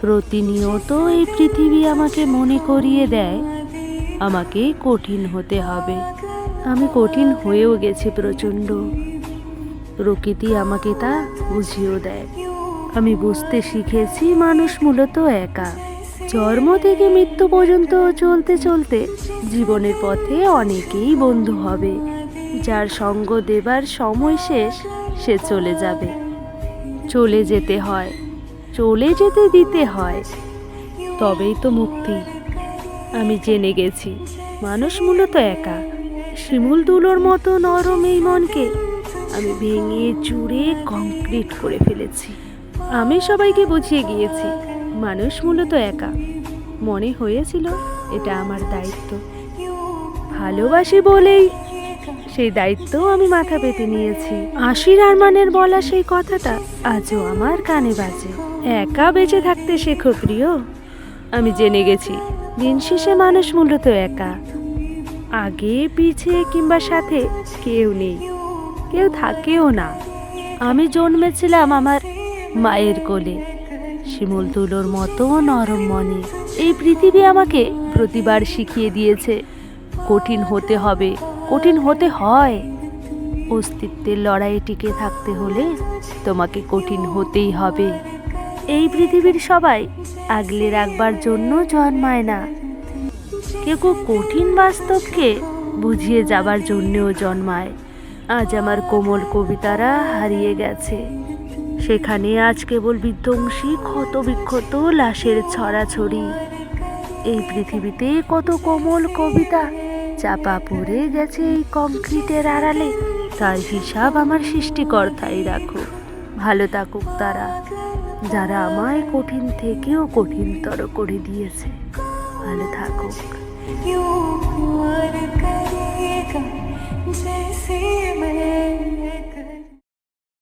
প্রতিনিয়ত এই পৃথিবী আমাকে মনে করিয়ে দেয়, আমাকে কঠিন হতে হবে। আমি কঠিন হয়েও গেছি প্রচণ্ড। প্রকৃতি আমাকে তা বুঝিয়েও দেয়। আমি বুঝতে শিখেছি মানুষ মূলত একা। জন্ম থেকে মৃত্যু পর্যন্ত চলতে চলতে জীবনের পথে অনেকেই বন্ধু হবে। যার সঙ্গ দেবার সময় শেষ, সে চলে যাবে। চলে যেতে হয়। চলে যেতে দিতে হয়। তবেই তো মুক্তি। আমি জেনে গেছি, মানুষ মূলত একা। শিমুল দুলোর মতো নরম এই মনকে আমি ভেঙে চুরে কংক্রিট করে ফেলেছি। আমি সবাইকে বুঝিয়ে গিয়েছি, মানুষ মূলত একা। মনে হয়েছিল এটা আমার দায়িত্ব। ভালোবাসি বলেই সেই দায়িত্ব আমি মাথা পেতে নিয়েছি। আশির আরমানের বলা সেই কথাটা আজও আমার কানে বাজে। একা বেঁচে থাকতে শেখো প্রিয়। আমি জেনে গেছি, দিন শেষে মানুষ মূলত একা। আগে, পিছে কিংবা সাথে কেউ নেই, কেউ থাকেও না। আমি জন্মেছিলাম আমার মায়ের কোলে, শিমুল তুলোর মতো নরম মনে। এই পৃথিবী আমাকে প্রতিবার শিখিয়ে দিয়েছে, কঠিন হতে হবে, কঠিন হতে হয়। অস্তিত্বের লড়াইয়ে টিকে থাকতে হলে তোমাকে কঠিন হতেই হবে। পৃথিবীর সবাই আগলে রাখবার জন্য জন্মায় না। কেউ কেউ কঠিন বাস্তবকে বুঝিয়ে যাবার জন্যেও জন্মায়। আজ আমার কোমল কবিতারা হারিয়ে গেছে। সেখানে আজ কেবল বিধ্বংসী ক্ষত বিক্ষত লাশের ছড়াছড়ি। এই পৃথিবীতে কত কোমল কবিতা চাপা পড়ে গেছে এই কংক্রিটের আড়ালে। তার হিসাব আমার সৃষ্টিকর্তাই রাখো ভালো থাকুক তারা। যারা আমায় কঠিন থেকেও কঠিনতর করে দিয়েছে। ভালো থাকুক